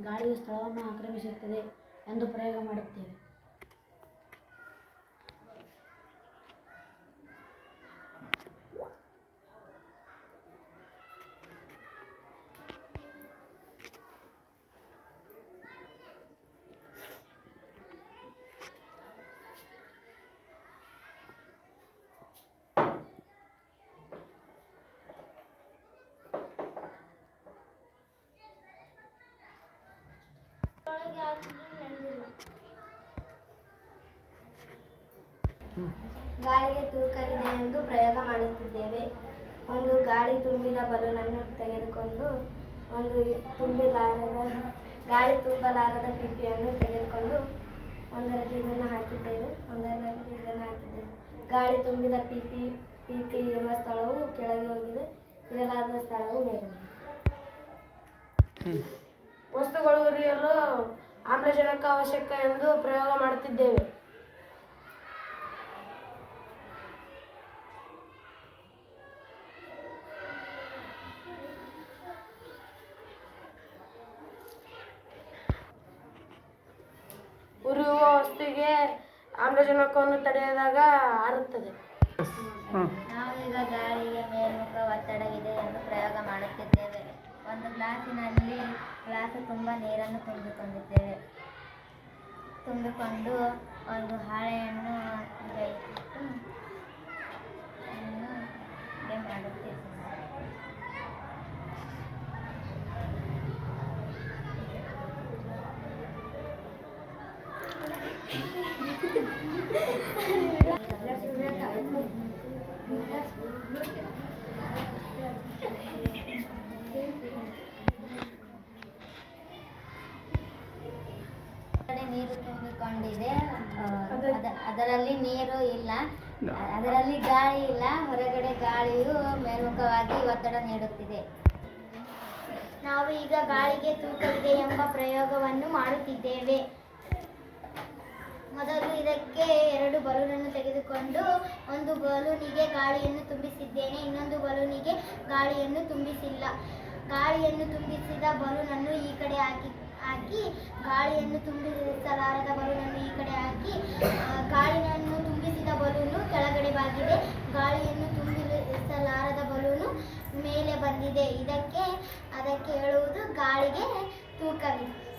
ಗಾಳಿಯು ಸ್ಥಳವನ್ನು ಆಕ್ರಮಿಸುತ್ತದೆ ಎಂದು ಪ್ರಯೋಗ ಮಾಡುತ್ತೇವೆ. ಗಾಳಿಗೆ ತೂಕವಿದೆ ಎಂದು ಪ್ರಯೋಗ ಮಾಡುತ್ತಿದ್ದೇವೆ. ಒಂದು ಗಾಳಿ ತುಂಬಿದ ಬಲೂನನ್ನು ತೆಗೆದುಕೊಂಡು ಒಂದು ತುಂಬಿಲಾರದ ಗಾಳಿ ತುಂಬಲಾರದ ಪಿಪಿಯನ್ನು ತೆಗೆದುಕೊಂಡು ಒಂದರಲ್ಲಿ ಇದನ್ನು ಹಾಕಿದ್ದೇವೆ. ಒಂದರಲ್ಲಿ ಇದನ್ನು ಹಾಕಿದ್ದೇವೆ. ಗಾಳಿ ತುಂಬಿದ ಪಿಪಿ ಪಿಪಿ ಇರುವ ಸ್ಥಳವು ಕೆಳಗೆ ಹೋಗಿದೆ. ಇರಲಾರದ ಸ್ಥಳವು ಮೇಲೆ ವಸ್ತುಗಳು ಉರಿಯಲು ಆಮ್ಲಜನಕ ಅವಶ್ಯಕ ಎಂದು ಪ್ರಯೋಗ ಮಾಡುತ್ತಿದ್ದೇವೆ. ಉರಿಯುವ ವಸ್ತುವಿಗೆ ಆಮ್ಲಜನಕವನ್ನು ತಡೆಯದಾಗ ಆರುತ್ತದೆ. ನಾವು ಈಗ ಗಾಳಿಗೆ ಮೇಲ್ಮುಖ ಒತ್ತಡವಿದೆ ಎಂದು ಪ್ರಯೋಗ ಮಾಡುತ್ತಿದ್ದೇವೆ. ಒಂದು ಗ್ಲಾಸಿನಲ್ಲಿ ಗ್ಲಾಸ್ ತುಂಬ ನೀರನ್ನು ತುಂಬಿಕೊಂಡಿದ್ದೇವೆ. ತುಂಬಿಕೊಂಡು ಒಂದು ಹಾಳೆಯನ್ನು ಈಗ ಇಟ್ಟು ಅದನ್ನು ಹೀಗೆ ಮಾಡುತ್ತೇವೆ ಕಡೆ ನೀರು ತುಂಬಿಕೊಂಡಿದೆ. ಅದರಲ್ಲಿ ನೀರು ಇಲ್ಲ. ಅದರಲ್ಲಿ ಗಾಳಿ ಇಲ್ಲ. ಹೊರಗಡೆ ಗಾಳಿಯು ಮೇಲ್ಮುಖವಾಗಿ ಒತ್ತಡ ನೀಡುತ್ತಿದೆ. ನಾವು ಈಗ ಗಾಳಿಗೆ ತೂಕವಿದೆ ಎಂಬ ಪ್ರಯೋಗವನ್ನು ಮಾಡುತ್ತಿದ್ದೇವೆ. ಮೊದಲು ಇದಕ್ಕೆ ಎರಡು ಬಲೂನನ್ನು ತೆಗೆದುಕೊಂಡು ಒಂದು ಬಲೂನಿಗೆ ಗಾಳಿಯನ್ನು ತುಂಬಿಸಿದ್ದೇನೆ. ಇನ್ನೊಂದು ಬಲೂನಿಗೆ ಗಾಳಿಯನ್ನು ತುಂಬಿಸಿಲ್ಲ. ಗಾಳಿಯನ್ನು ತುಂಬಿಸಿದ ಬಲೂನನ್ನು ಈ ಕಡೆ ಹಾಕಿ ಹಾಕಿ ಗಾಳಿಯನ್ನು ತುಂಬಿಸಲಾರದ ಬಲೂನನ್ನು ಈ ಕಡೆ ಹಾಕಿ ಗಾಳಿಯನ್ನು ತುಂಬಿಸಿದ ಬಲೂನು ಕೆಳಗಡೆ ಬಾಗಿದೆ. ಗಾಳಿಯನ್ನು ತುಂಬಿಸಲಾರದ ಬಲೂನು ಮೇಲೆ ಬಂದಿದೆ. ಇದಕ್ಕೆ, ಅದಕ್ಕೆ ಹೇಳುವುದು ಗಾಳಿಗೆ ತೂಕವಿದೆ.